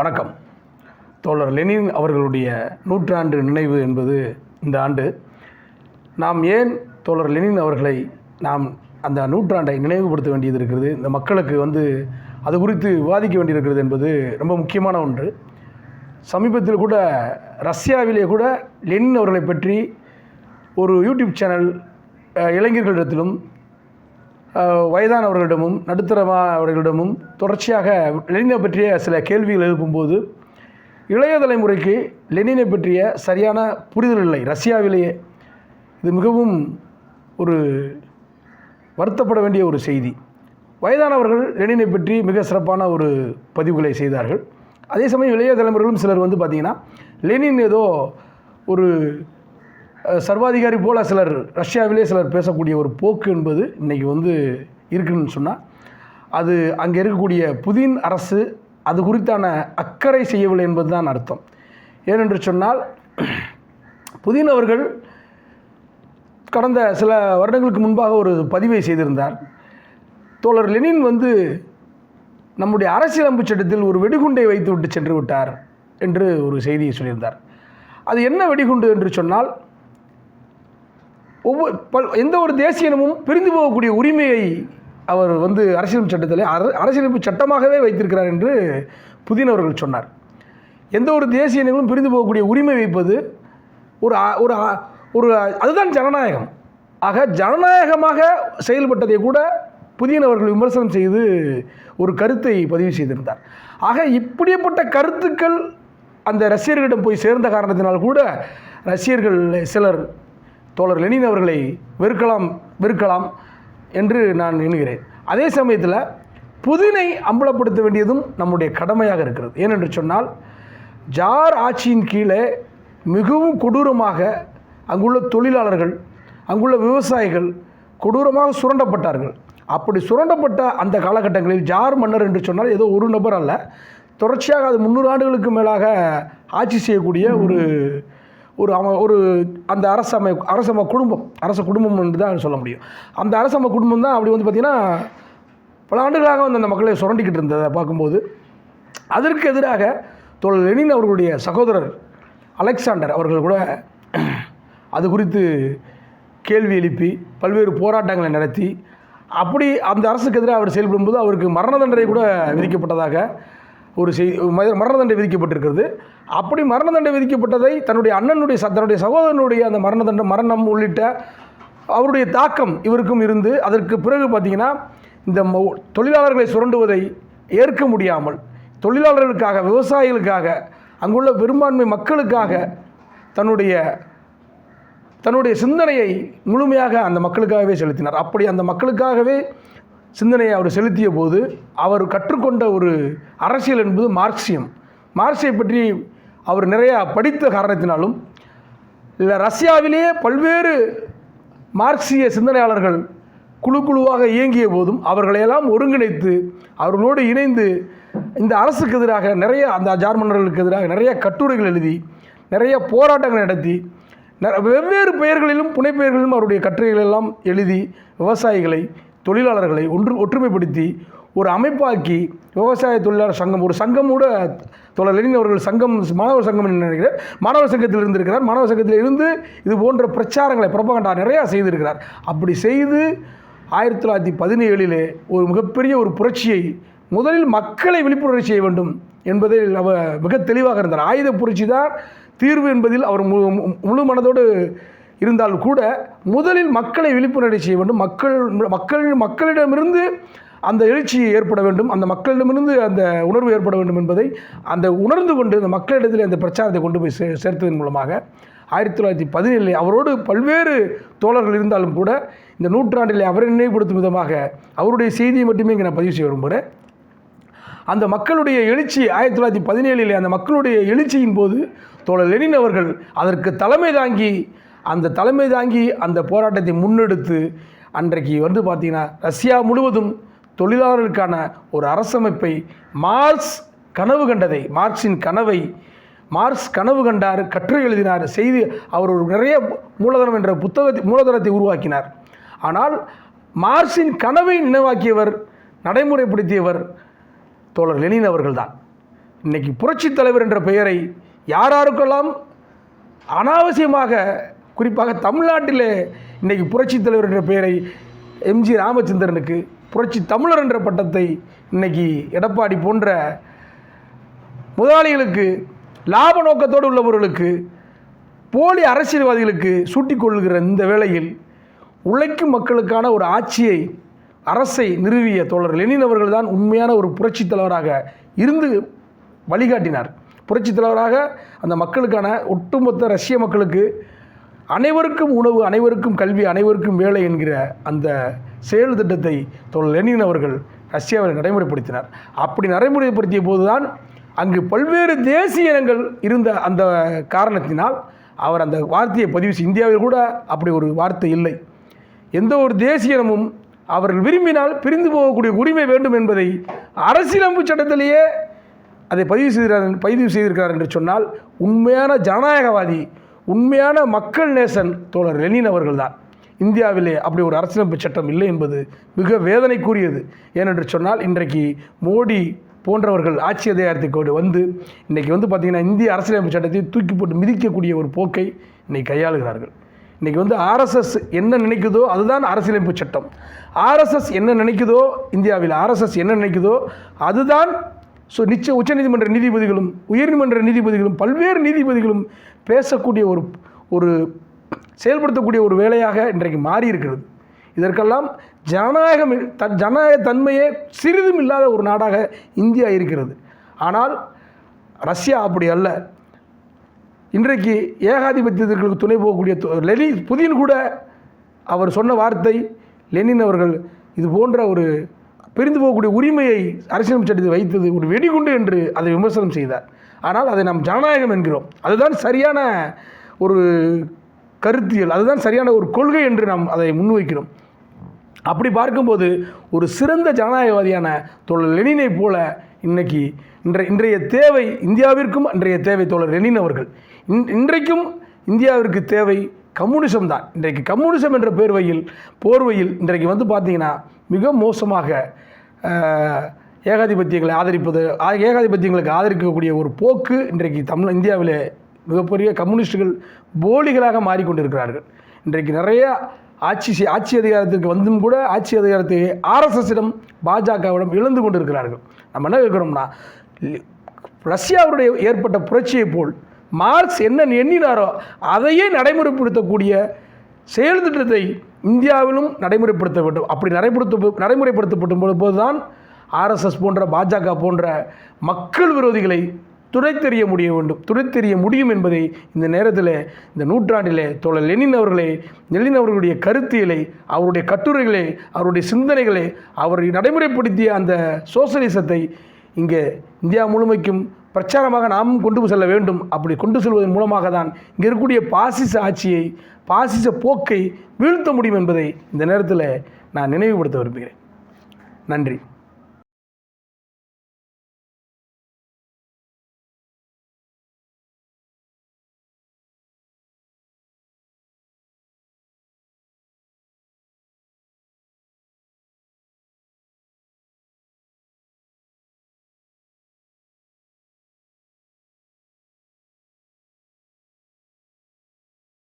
வணக்கம். தோழர் லெனின் அவர்களுடைய நூற்றாண்டு நினைவு என்பது இந்த ஆண்டு. நாம் ஏன் தோழர் லெனின் அவர்களை நாம் அந்த நூற்றாண்டை நினைவுபடுத்த வேண்டியது இருக்கிறது? இந்த மக்களுக்கு வந்து அது குறித்து விவாதிக்க வேண்டியிருக்கிறது என்பது ரொம்ப முக்கியமான ஒன்று. சமீபத்தில் கூட ரஷ்யாவிலே கூட லெனின் அவர்களை பற்றி ஒரு யூடியூப் சேனல் இளைஞர்களிடத்திலும் வயதானவர்களிடமும் நடுத்தரமானவர்களிடமும் தொடர்ச்சியாக லெனினை பற்றிய சில கேள்விகள் எழுப்பும்போது இளைய தலைமுறைக்கு லெனினை பற்றிய சரியான புரிதல் இல்லை. ரஷ்யாவிலேயே இது மிகவும் ஒரு வருத்தப்பட வேண்டிய ஒரு செய்தி. வயதானவர்கள் லெனினை பற்றி மிக சிறப்பான ஒரு பதிவுகளை செய்தார்கள். அதே சமயம் இளைய தலைமுறைகளும் சிலர் வந்து பார்த்திங்கன்னா லெனின் ஏதோ ஒரு சர்வாதிகாரி போல சிலர் ரஷ்யாவிலே சிலர் பேசக்கூடிய ஒரு போக்கு என்பது இன்றைக்கி வந்து இருக்குன்னு சொன்னால் அது அங்கே இருக்கக்கூடிய புதின் அரசு அது குறித்தான அக்கறை செய்யவில்லை என்பதுதான் அர்த்தம். ஏனென்று சொன்னால் புதின் அவர்கள் கடந்த சில வருடங்களுக்கு முன்பாக ஒரு பதிவை செய்திருந்தார். தோழர் லெனின் வந்து நம்முடைய அரசியலமைப்பு சட்டத்தில் ஒரு வெடிகுண்டை வைத்து விட்டு சென்று விட்டார் என்று ஒரு செய்தியை சொல்லியிருந்தார். அது என்ன வெடிகுண்டு என்று சொன்னால் ஒவ்வொரு பல் எந்த ஒரு தேசிய இனமும் பிரிந்து போகக்கூடிய உரிமையை அவர் வந்து அரசியலமைப்பு சட்டத்தில் அர- அரசியலமைப்பு சட்டமாகவே வைத்திருக்கிறார் என்று புதின் அவர்கள் சொன்னார். எந்த ஒரு தேசிய இனங்களும் பிரிந்து போகக்கூடிய உரிமை வைப்பது ஒரு ஒரு ஒரு அதுதான் ஜனநாயகம். ஆக ஜனநாயகமாக செயல்பட்டதை கூட புதியன் அவர்கள் விமர்சனம் செய்து ஒரு கருத்தை பதிவு செய்திருந்தார். ஆக இப்படிப்பட்ட கருத்துக்கள் அந்த ரஷ்யர்களிடம் போய் சேர்ந்த காரணத்தினால் கூட ரஷ்யர்கள் சிலர் தோழர் லெனின் அவர்களை வெறுக்கலாம் வெறுக்கலாம் என்று நான் எண்ணுகிறேன். அதே சமயத்தில் புதினை அம்பலப்படுத்த வேண்டியதும் நம்முடைய கடமையாக இருக்கிறது. ஏனென்று சொன்னால் ஜார் ஆட்சியின் கீழே மிகவும் கொடூரமாக அங்குள்ள தொழிலாளர்கள் அங்குள்ள விவசாயிகள் கொடூரமாக சுரண்டப்பட்டார்கள். அப்படி சுரண்டப்பட்ட அந்த காலகட்டங்களில் ஜார் மன்னர் என்று சொன்னால் ஏதோ ஒரு நபர் அல்ல தொடர்ச்சியாக அது முந்நூறு ஆண்டுகளுக்கு மேலாக ஆட்சி செய்யக்கூடிய ஒரு ஒரு அவ ஒரு அந்த அரசமை அரசம குடும்பம் அரச குடும்பம் என்று தான் சொல்ல முடியும். அந்த அரசம குடும்பம் தான் அப்படி வந்து பார்த்திங்கன்னா பல ஆண்டுகளாக வந்து அந்த மக்களை சுரண்டிக்கிட்டு இருந்ததை பார்க்கும்போது அதற்கு எதிராக தோழர் லெனின் அவர்களுடைய சகோதரர் அலெக்சாண்டர் அவர்கள் கூட அது குறித்து கேள்வி எழுப்பி பல்வேறு போராட்டங்களை நடத்தி அப்படி அந்த அரசுக்கு எதிராக அவர் செயல்படும்போது அவருக்கு மரண தண்டனை கூட விதிக்கப்பட்டதாக ஒரு செய் மரண தண்டனை விதிக்கப்பட்டிருக்கிறது. அப்படி மரண தண்டனை விதிக்கப்பட்டதை தன்னுடைய அண்ணனுடைய தன்னுடைய சகோதரனுடைய அந்த மரண தண்டனை மரணம் உள்ளிட்ட அவருடைய தாக்கம் இவருக்கும் இருந்து அதற்கு பிறகு பார்த்தீங்கன்னா இந்த தொழிலாளர்களை சுரண்டுவதை ஏற்க முடியாமல் தொழிலாளர்களுக்காக விவசாயிகளுக்காக அங்குள்ள பெரும்பான்மை மக்களுக்காக தன்னுடைய தன்னுடைய சிந்தனையை முழுமையாக அந்த மக்களுக்காகவே செலுத்தினார். அப்படி அந்த மக்களுக்காகவே சிந்தனையை அவர் செலுத்திய போது அவர் கற்றுக்கொண்ட ஒரு அரசியல் என்பது மார்க்சியம். மார்க்சியை பற்றி அவர் நிறையா படித்த காரணத்தினாலும் இல்லை ரஷ்யாவிலேயே பல்வேறு மார்க்சிய சிந்தனையாளர்கள் குழு குழுவாக இயங்கிய போதும் அவர்களையெல்லாம் ஒருங்கிணைத்து அவர்களோடு இணைந்து இந்த அரசுக்கு எதிராக நிறைய அந்த ஜார்மன்னர்களுக்கு எதிராக நிறைய கட்டுரைகள் எழுதி நிறைய போராட்டங்கள் நடத்தி வெவ்வேறு பெயர்களிலும் புனைப்பெயர்களிலும் அவருடைய கட்டுரைகள் எல்லாம் எழுதி விவசாயிகளை தொழிலாளர்களை ஒன்று ஒற்றுமைப்படுத்தி ஒரு அமைப்பாக்கி விவசாய தொழிலாளர் சங்கம் ஒரு சங்கம் கூட லெனின் அவர்கள் சங்கம் மாணவர் சங்கம் நினைக்கிறேன். மாணவர் சங்கத்தில் இருந்திருக்கிறார். மாணவர் சங்கத்தில் இருந்து இது போன்ற பிரச்சாரங்களை பிரபகண்டா நிறையா செய்திருக்கிறார். அப்படி செய்து ஆயிரத்தி தொள்ளாயிரத்தி பதினேழிலே ஒரு மிகப்பெரிய ஒரு புரட்சியை முதலில் மக்களை விழிப்புணர்வு செய்ய வேண்டும் என்பதில் அவர் மிக தெளிவாக இருந்தார். ஆயுத புரட்சி தான் தீர்வு என்பதில் அவர் முழு முழு மனதோடு இருந்தால் கூட முதலில் மக்களை விழிப்புணர்வு செய்ய வேண்டும். மக்கள் மக்கள் மக்களிடமிருந்து அந்த எழுச்சி ஏற்பட வேண்டும் அந்த மக்களிடமிருந்து அந்த உணர்வு ஏற்பட வேண்டும் என்பதை அந்த உணர்ந்து கொண்டு அந்த மக்களிடத்தில் அந்த பிரச்சாரத்தை கொண்டு போய் சே சேர்த்ததன் மூலமாக ஆயிரத்தி தொள்ளாயிரத்தி பதினேழில் அவரோடு பல்வேறு தோழர்கள் இருந்தாலும் கூட இந்த நூற்றாண்டிலே அவரை நினைவுபடுத்தும் விதமாக அவருடைய செய்தியை மட்டுமே இங்கே நான் பதிவு செய்ய விரும்புகிறேன். அந்த மக்களுடைய எழுச்சி ஆயிரத்தி தொள்ளாயிரத்தி பதினேழிலே அந்த மக்களுடைய எழுச்சியின் போது தோழர் லெனின் அவர்கள் அதற்கு தலைமை தாங்கி அந்த தலைமை தாங்கி அந்த போராட்டத்தை முன்னெடுத்து அன்றைக்கு வந்து பார்த்திங்கன்னா ரஷ்யா முழுவதும் தொழிலாளர்களுக்கான ஒரு அரசமைப்பை மார்க்ஸ் கனவு கண்டதை மார்க்சின் கனவை மார்க்ஸ் கனவு கண்டார் கட்டுரை எழுதினார் செய்தி அவர் ஒரு நிறைய மூலதனம் என்ற புத்தகத்தை மூலதனத்தை உருவாக்கினார். ஆனால் மார்க்சின் கனவை நினைவாக்கியவர் நடைமுறைப்படுத்தியவர் தோழர் லெனின் அவர்கள்தான். இன்னைக்கு புரட்சித் தலைவர் என்ற பெயரை யாராருக்கெல்லாம் அனாவசியமாக குறிப்பாக தமிழ்நாட்டிலே இன்றைக்கு புரட்சித் தலைவர் என்ற பெயரை எம்ஜி ராமச்சந்திரனுக்கு புரட்சி தமிழர் என்ற பட்டத்தை இன்னைக்கு எடப்பாடி போன்ற முதலாளிகளுக்கு லாப நோக்கத்தோடு உள்ளவர்களுக்கு போலி அரசியல்வாதிகளுக்கு சூட்டிக்கொள்கிற இந்த வேளையில் உழைக்கும் மக்களுக்கான ஒரு ஆட்சியை அரசை நிறுவிய தோழர் லெனின் அவர்கள் தான் உண்மையான ஒரு புரட்சித் தலைவராக இருந்து வழிகாட்டினார். புரட்சித் தலைவராக அந்த மக்களுக்கான ஒட்டுமொத்த ரஷ்ய மக்களுக்கு அனைவருக்கும் உணவு அனைவருக்கும் கல்வி அனைவருக்கும் வேலை என்கிற அந்த செயல் திட்டத்தை தோழர் லெனின் அவர்கள் ரஷ்யாவில் நடைமுறைப்படுத்தினார். அப்படி நடைமுறைப்படுத்திய போதுதான் அங்கு பல்வேறு தேசிய இனங்கள் இருந்த அந்த காரணத்தினால் அவர் அந்த வார்த்தையை பதிவு செய்ய இந்தியாவில் கூட அப்படி ஒரு வார்த்தை இல்லை. எந்த ஒரு தேசிய இனமும் அவர்கள் விரும்பினால் பிரிந்து போகக்கூடிய உரிமை வேண்டும் என்பதை அரசியலமைப்பு சட்டத்திலேயே அதை பதிவு செய்கிறார் பதிவு செய்திருக்கிறார் என்று சொன்னால் உண்மையான ஜனநாயகவாதி உண்மையான மக்கள் நேசன் தோழர் லெனின் அவர்கள்தான். இந்தியாவிலே அப்படி ஒரு அரசியலமைப்பு சட்டம் இல்லை என்பது மிக வேதனைக்குரியது. ஏனென்று சொன்னால் இன்றைக்கு மோடி போன்றவர்கள் ஆட்சி அதிகாரத்துக்கு வந்து இன்றைக்கி வந்து பார்த்திங்கன்னா இந்திய அரசியலமைப்பு சட்டத்தை தூக்கி போட்டு மிதிக்கக்கூடிய ஒரு போக்கை இன்றைக்கி கையாளுகிறார்கள். இன்றைக்கி வந்து ஆர்எஸ்எஸ் என்ன நினைக்குதோ அதுதான் அரசியலமைப்பு சட்டம். ஆர்எஸ்எஸ் என்ன நினைக்குதோ இந்தியாவில் ஆர்எஸ்எஸ் என்ன நினைக்குதோ அதுதான் ஸோ நிச்சய உச்சநீதிமன்ற நீதிபதிகளும் உயர்நீதிமன்ற நீதிபதிகளும் பல்வேறு நீதிபதிகளும் பேசக்கூடிய ஒரு ஒரு செயல்படுத்தக்கூடிய ஒரு வேலையாக இன்றைக்கு மாறி இருக்கிறது இதற்கெல்லாம் ஜனநாயகம் த ஜனநாயக தன்மையே சிறிதும் இல்லாத ஒரு நாடாக இந்தியா இருக்கிறது. ஆனால் ரஷ்யா அப்படி அல்ல. இன்றைக்கு ஏகாதிபத்தியத்திற்கு துணை போகக்கூடிய லெனி புதின் கூட அவர் சொன்ன வார்த்தை லெனின் அவர்கள் இது போன்ற ஒரு பிரிந்து போகக்கூடிய உரிமையை அரசியலமைப்பு சட்டத்தில் வைத்தது ஒரு வெடிகுண்டு என்று அதை விமர்சனம் செய்தார். ஆனால் அதை நாம் ஜனநாயகம் என்கிறோம். அதுதான் சரியான ஒரு கருத்தியல். அதுதான் சரியான ஒரு கொள்கை என்று நாம் அதை முன்வைக்கிறோம். அப்படி பார்க்கும்போது ஒரு சிறந்த ஜனநாயகவாதியான தோழர் லெனினை போல இன்னைக்கு இன்றைய இன்றைய தேவை இந்தியாவிற்கும் அன்றைய தேவை தோழர் லெனின் அவர்கள். இன் இன்றைக்கும் இந்தியாவிற்கு தேவை கம்யூனிசம் தான். இன்றைக்கு கம்யூனிசம் என்ற பேர்வையில் போர்வையில் இன்றைக்கு வந்து பார்த்திங்கன்னா மிக மோசமாக ஏகாதிபத்தியங்களை ஆதரிப்பது ஏகாதிபத்தியங்களுக்கு ஆதரிக்கக்கூடிய ஒரு போக்கு இன்றைக்கு தமிழ் இந்தியாவிலே மிகப்பெரிய கம்யூனிஸ்டுகள் போலிகளாக மாறிக்கொண்டிருக்கிறார்கள். இன்றைக்கு நிறைய ஆட்சி செய்- ஆட்சி அதிகாரத்திற்கு வந்தும் கூட ஆட்சி அதிகாரத்தை ஆர்எஸ்எஸிடம் பாஜகவிடம் இழந்து கொண்டிருக்கிறார்கள். நம்ம என்ன கேட்குறோம்னா ரஷ்யாவுடைய ஏற்பட்ட புரட்சியைப் போல் மார்க்ஸ் என்ன எண்ணினாரோ அதையே நடைமுறைப்படுத்தக்கூடிய செயல் திட்டத்தை இந்தியாவிலும் நடைமுறைப்படுத்த வேண்டும். அப்படி நடைமுறைப்படுத்த நடைமுறைப்படுத்தப்படும் போது தான் ஆர்எஸ்எஸ் போன்ற பாஜக போன்ற மக்கள் விரோதிகளை துறை தெரிய முடிய வேண்டும். துறை தெரிய முடியும் என்பதை இந்த நேரத்தில் இந்த நூற்றாண்டிலே தோழர் லெனின் அவர்களே லெனின் அவர்களுடைய கருத்தியலை அவருடைய கட்டுரைகளை அவருடைய சிந்தனைகளை அவர் நடைமுறைப்படுத்திய அந்த சோசலிசத்தை இங்கே இந்தியா முழுமைக்கும் பிரச்சாரமாக நாமும் கொண்டு செல்ல வேண்டும். அப்படி கொண்டு செல்வதன் மூலமாக தான் இங்கே இருக்கக்கூடிய பாசிச ஆட்சியை பாசிச போக்கை வீழ்த்த முடியும் என்பதை இந்த நேரத்தில் நான் நினைவுபடுத்த விரும்புகிறேன். நன்றி.